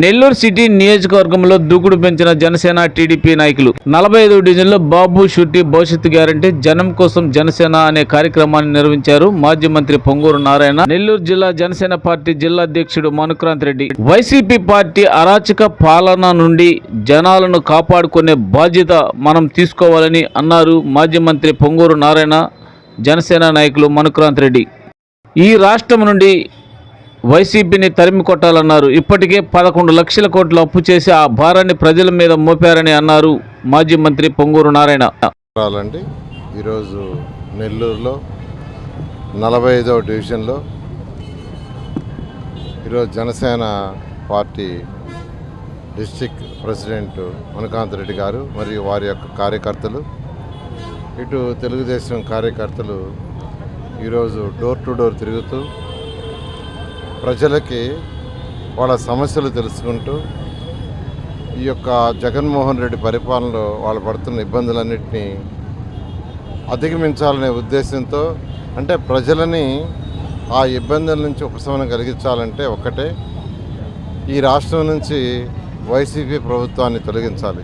Nellore city నియోజకవర్గంలో దూకుడు పెంచిన జనసేన టీడీపీ నాయకులు. నలభై ఐదు డివిజన్లో బాబు షుట్టి భవిష్యత్తు గ్యారంటీ జనం కోసం జనసేన అనే కార్యక్రమాన్ని నిర్వహించారు మాజీ మంత్రి పొంగూరు నారాయణ. నెల్లూరు జిల్లా జనసేన పార్టీ జిల్లా అధ్యక్షుడు మనుక్రాంత్ రెడ్డి. వైసీపీ పార్టీ అరాచక పాలన నుండి జనాలను కాపాడుకునే బాధ్యత మనం తీసుకోవాలని అన్నారు మాజీ మంత్రి పొంగూరు నారాయణ జనసేన నాయకులు మనుక్రాంత్ రెడ్డి. ఈ రాష్ట్రం నుండి వైసీపీని తరిమి కొట్టాలన్నారు. ఇప్పటికే పదకొండు లక్షల కోట్ల అప్పు చేసి ఆ భారాన్ని ప్రజల మీద మోపారని అన్నారు మాజీ మంత్రి పొంగూరు నారాయణ. రాలండి. ఈరోజు నెల్లూరులో నలభై ఐదవ డివిజన్లో ఈరోజు Janasena party district president Manikanth Reddy గారు మరియు వారి యొక్క కార్యకర్తలు ఇటు తెలుగుదేశం కార్యకర్తలు ఈరోజు డోర్ టు డోర్ తిరుగుతూ ప్రజలకి వాళ్ళ సమస్యలు తెలుసుకుంటూ ఈ యొక్క జగన్మోహన్ రెడ్డి పరిపాలనలో వాళ్ళు పడుతున్న ఇబ్బందులన్నింటినీ అధిగమించాలనే ఉద్దేశంతో అంటే ప్రజలని ఆ ఇబ్బందుల నుంచి ఉపశమనం కలిగించాలంటే ఒక్కటే ఈ రాష్ట్రం నుంచి వైసీపీ ప్రభుత్వాన్ని తొలగించాలి.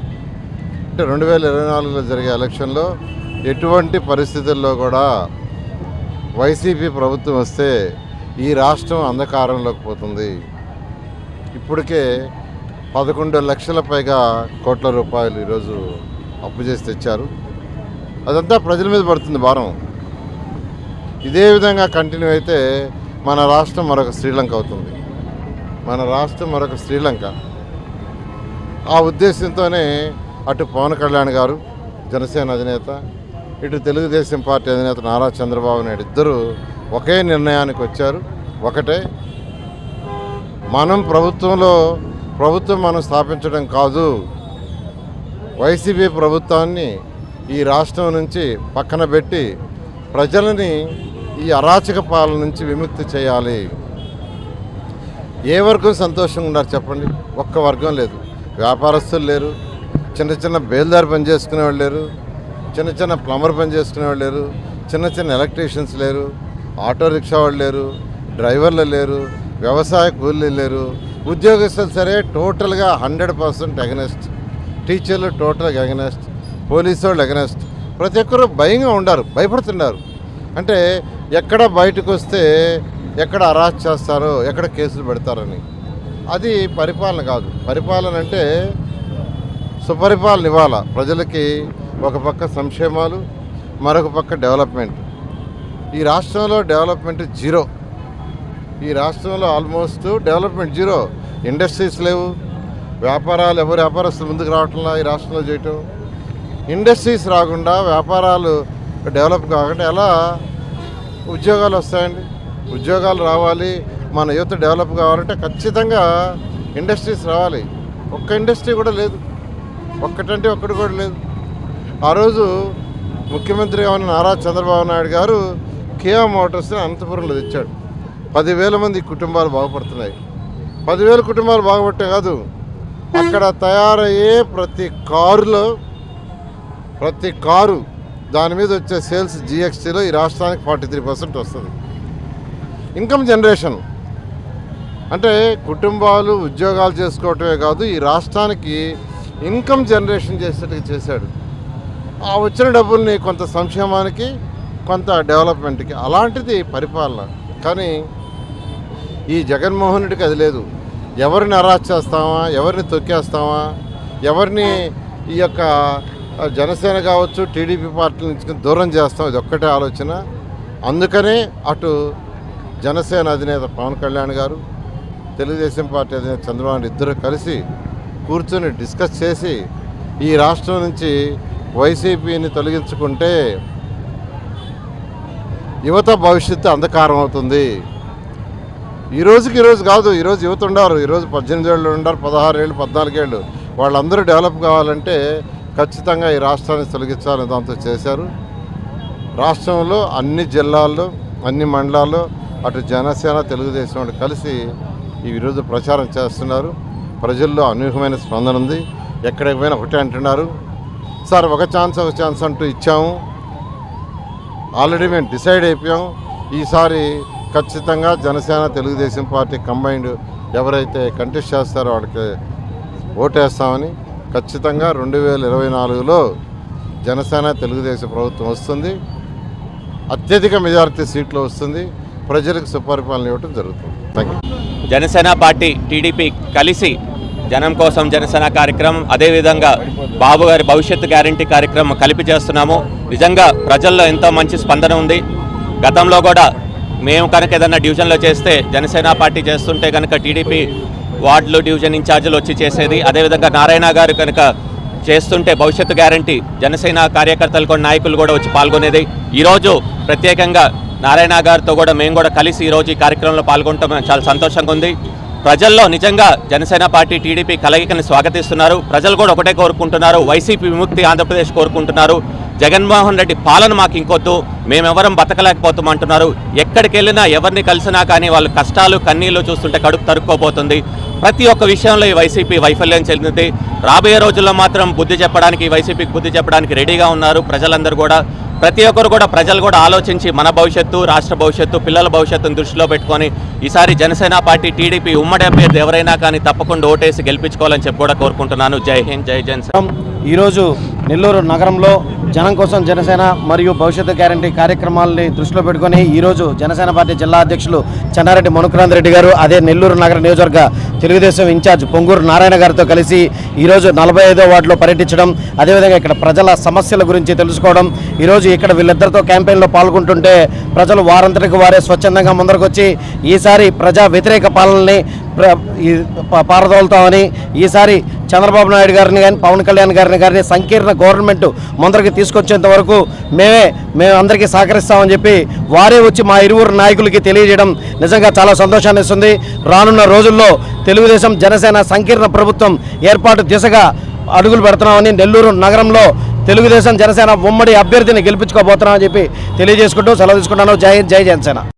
అంటే రెండు వేల ఇరవై నాలుగులో జరిగే ఎలక్షన్లో ఎటువంటి పరిస్థితుల్లో కూడా వైసీపీ ప్రభుత్వం వస్తే ఈ రాష్ట్రం అంధకారంలోకి పోతుంది. ఇప్పటికే పదకొండు లక్షల పైగా కోట్ల రూపాయలు ఈరోజు అప్పు చేసి తెచ్చారు. అదంతా ప్రజల మీద పడుతుంది భారం. ఇదే విధంగా కంటిన్యూ అయితే మన రాష్ట్రం మరొక శ్రీలంక అవుతుంది. మన రాష్ట్రం మరొక శ్రీలంక. ఆ ఉద్దేశంతోనే అటు పవన్ కళ్యాణ్ గారు జనసేన అధినేత ఇటు తెలుగుదేశం పార్టీ అధినేత నారా చంద్రబాబు నాయుడు ఇద్దరు ఒకే నిర్ణయానికి వచ్చారు. ఒకటే మనం ప్రభుత్వంలో ప్రభుత్వం మనం స్థాపించడం కాదు. వైసీపీ ప్రభుత్వాన్ని ఈ రాష్ట్రం నుంచి పక్కన పెట్టి ప్రజలని ఈ అరాచక పాలన నుంచి విముక్తి చేయాలి. ఏ వర్గం సంతోషంగా ఉన్నారు చెప్పండి? ఒక్క వర్గం లేదు. వ్యాపారస్తులు లేరు. చిన్న చిన్న బేల్దారి పని చేసుకునే వాళ్ళు లేరు. చిన్న చిన్న ప్లంబర్ పని చేసుకునే లేరు. చిన్న చిన్న ఎలక్ట్రీషియన్స్ లేరు. ఆటో రిక్షా వాళ్ళు లేరు డ్రైవర్లు లేరు వ్యవసాయ కూలీలు లేరు. ఉద్యోగస్తులు సరే టోటల్గా హండ్రెడ్ పర్సెంట్ ఎగనెస్ట్ టీచర్లు టోటల్గా ఎగనెస్ట్ పోలీసు వాళ్ళు ఎగనెస్ట్ ప్రతి ఒక్కరు భయంగా ఉండారు భయపడుతున్నారు. అంటే ఎక్కడ బయటకు వస్తే ఎక్కడ అరాస్ట్ చేస్తారో ఎక్కడ కేసులు పెడతారని. అది పరిపాలన కాదు. పరిపాలన అంటే సుపరిపాలన ఇవ్వాల. ప్రజలకి ఒక పక్క సంక్షేమాలు మరొక పక్క డెవలప్మెంట్. ఈ రాష్ట్రంలో డెవలప్మెంట్ జీరో. ఈ రాష్ట్రంలో ఆల్మోస్ట్ డెవలప్మెంట్ జీరో. ఇండస్ట్రీస్ లేవు. వ్యాపారాలు ఎవరు వ్యాపారస్తులు ముందుకు రావట్లా ఈ రాష్ట్రంలో చేయటం. ఇండస్ట్రీస్ రాకుండా వ్యాపారాలు డెవలప్ కాకుండా ఎలా ఉద్యోగాలు వస్తాయండి? ఉద్యోగాలు రావాలి. మన యువత డెవలప్ కావాలంటే ఖచ్చితంగా ఇండస్ట్రీస్ రావాలి. ఒక్క ఇండస్ట్రీ కూడా లేదు. ఒక్కటంటే ఒక్కటి కూడా లేదు. ఆ రోజు ముఖ్యమంత్రిగా ఉన్న నారా చంద్రబాబు నాయుడు గారు కియా మోటార్స్ని అనంతపురంలో తెచ్చాడు. పదివేల మంది కుటుంబాలు బాగుపడుతున్నాయి. పదివేల కుటుంబాలు బాగుపడటం కాదు. అక్కడ తయారయ్యే ప్రతి కారులో ప్రతి కారు దాని మీద వచ్చే సేల్స్ జిఎస్టీలో ఈ రాష్ట్రానికి ఫార్టీ త్రీ పర్సెంట్ వస్తుంది. ఇన్కమ్ జనరేషన్ అంటే కుటుంబాలు ఉద్యోగాలు చేసుకోవటమే కాదు ఈ రాష్ట్రానికి ఇన్కమ్ జనరేషన్ చేసేట్టుగా చేశాడు. ఆ వచ్చిన డబ్బుల్ని కొంత సంక్షేమానికి కొంత డెవలప్మెంట్కి అలాంటిది పరిపాలన. కానీ ఈ జగన్మోహన్ రెడ్డికి అది లేదు. ఎవరిని అరాచ్ చేస్తామా? ఎవరిని తొక్కేస్తామా? ఎవరిని ఈ యొక్క జనసేన కావచ్చు టీడీపీ పార్టీ నుంచి దూరం చేస్తాం? ఇది ఒక్కటే ఆలోచన. అందుకనే అటు జనసేన అధినేత పవన్ కళ్యాణ్ గారు తెలుగుదేశం పార్టీ అధినేత చంద్రబాబు ఇద్దరు కలిసి కూర్చొని డిస్కస్ చేసి ఈ రాష్ట్రం నుంచి వైసీపీని తొలగించుకుంటే యువత భవిష్యత్తు అంధకారం అవుతుంది ఈ రోజుకి ఈరోజు కాదు ఈరోజు యువత ఉండారు ఈరోజు పద్దెనిమిది ఏళ్ళు ఉండారు పదహారు ఏళ్ళు పద్నాలుగేళ్ళు వాళ్ళందరూ డెవలప్ కావాలంటే ఖచ్చితంగా ఈ రాష్ట్రాన్ని తొలగించాలని దాంతో చేశారు. రాష్ట్రంలో అన్ని జిల్లాల్లో అన్ని మండలాల్లో అటు జనసేన తెలుగుదేశం వాళ్ళు కలిసి ఈ ఈరోజు ప్రచారం చేస్తున్నారు. ప్రజల్లో అనూహ్యమైన స్పందన ఉంది. ఎక్కడికి పోయినా ఒకటే అంటున్నారు. సార్ ఒక ఛాన్స్ ఒక ఛాన్స్ అంటూ ఇచ్చాము. ఆల్రెడీ మేము డిసైడ్ అయిపోయాం. ఈసారి ఖచ్చితంగా జనసేన తెలుగుదేశం పార్టీ కంబైన్డ్ ఎవరైతే కంటెస్ట్ చేస్తారో వాళ్ళకి ఓటేస్తామని ఖచ్చితంగా రెండు వేల ఇరవై నాలుగులో జనసేన తెలుగుదేశం ప్రభుత్వం వస్తుంది. అత్యధిక మెజారిటీ సీట్లు వస్తుంది. ప్రజలకు సుపరిపాలన ఇవ్వడం జరుగుతుంది. జనసేన పార్టీ టీడీపీ కలిసి జనం కోసం జనసేన కార్యక్రమం అదేవిధంగా బాబు గారి భవిష్యత్తు గ్యారంటీ కార్యక్రమం కలిపి చేస్తున్నాము. నిజంగా ప్రజల్లో ఎంతో మంచి స్పందన ఉంది. గతంలో కూడా మేము కనుక ఏదైనా డివిజన్లో చేస్తే జనసేన పార్టీ చేస్తుంటే కనుక టీడీపీ వార్డులు డివిజన్ ఇన్ఛార్జీలు వచ్చి చేసేది. అదేవిధంగా నారాయణ గారు కనుక చేస్తుంటే భవిష్యత్తు గ్యారంటీ జనసేన కార్యకర్తలు కూడా నాయకులు కూడా వచ్చి పాల్గొనేది. ఈరోజు ప్రత్యేకంగా నారాయణ గారితో కూడా మేము కూడా కలిసి ఈరోజు ఈ కార్యక్రమంలో పాల్గొనడం చాలా సంతోషంగా ఉంది. ప్రజల్లో నిజంగా జనసేన పార్టీ టీడీపీ కలయికని స్వాగతిస్తున్నారు. ప్రజలు కూడా ఒకటే కోరుకుంటున్నారు. వైసీపీ విముక్తి ఆంధ్రప్రదేశ్ కోరుకుంటున్నారు. జగన్మోహన్ రెడ్డి పాలన మాకు ఇంకొద్దు మేమెవరం బతకలేకపోతామంటున్నారు. ఎక్కడికి వెళ్ళినా ఎవరిని కలిసినా కానీ వాళ్ళు కష్టాలు కన్నీళ్ళు చూస్తుంటే కడుపు తరుక్కోబోతుంది. ప్రతి ఒక్క విషయంలో ఈ వైసీపీ వైఫల్యం చెందింది. రాబోయే రోజుల్లో మాత్రం బుద్ధి చెప్పడానికి వైసీపీకి బుద్ధి చెప్పడానికి రెడీగా ఉన్నారు ప్రజలందరూ కూడా. ప్రతి ఒక్కరు కూడా ప్రజలు కూడా ఆలోచించి మన భవిష్యత్తు రాష్ట్ర భవిష్యత్తు పిల్లల భవిష్యత్తును దృష్టిలో పెట్టుకొని ఈసారి జనసేన పార్టీ టీడీపీ ఉమ్మడి అభ్యర్థి ఎవరైనా కానీ తప్పకుండా ఓటేసి గెలిపించుకోవాలని చెప్పి కూడా కోరుకుంటున్నాను. జై హింద్ జై జనసేన. ఈరోజు నెల్లూరు నగరంలో జనం కోసం జనసేన మరియు భవిష్యత్తు గ్యారంటీ కార్యక్రమాలని దృష్టిలో పెట్టుకొని ఈరోజు జనసేన పార్టీ జిల్లా అధ్యక్షులు చెన్నారెడ్డి మనుక్రాంత్ రెడ్డి గారు అదే నెల్లూరు నగర నియోజకవర్గ తెలుగుదేశం ఇన్ఛార్జ్ పొంగూరు నారాయణ గారితో కలిసి ఈరోజు నలభై ఐదో వార్డులో పర్యటించడం అదేవిధంగా ఇక్కడ ప్రజల సమస్యల గురించి తెలుసుకోవడం ఈరోజు ఇక్కడ వీళ్ళిద్దరితో క్యాంపెయిన్లో పాల్గొంటుంటే ప్రజలు వారంతటికి వారే స్వచ్ఛందంగా ముందరకొచ్చి ఈసారి ప్రజా వ్యతిరేక పాలనని ప్ర- పారదోలుతామని ఈసారి చంద్రబాబు నాయుడు గారిని కానీ పవన్ కళ్యాణ్ గారిని గారిని సంకీర్ణ గవర్నమెంట్ ముందరికి తీసుకొచ్చేంత వరకు మేమే మేము అందరికీ సహకరిస్తామని చెప్పి వారే వచ్చి మా ఇరువురు నాయకులకి తెలియజేయడం నిజంగా చాలా సంతోషాన్ని ఇస్తుంది. రానున్న రోజుల్లో తెలుగుదేశం జనసేన సంకీర్ణ ప్రభుత్వం ఏర్పాటు దిశగా అడుగులు పెడుతున్నామని నెల్లూరు నగరంలో తెలుగుదేశం జనసేన ఉమ్మడి అభ్యర్థిని గెలిపించుకోబోతున్నామని చెప్పి తెలియజేసుకుంటూ సెలవు తీసుకుంటాను జై జై జనసేన.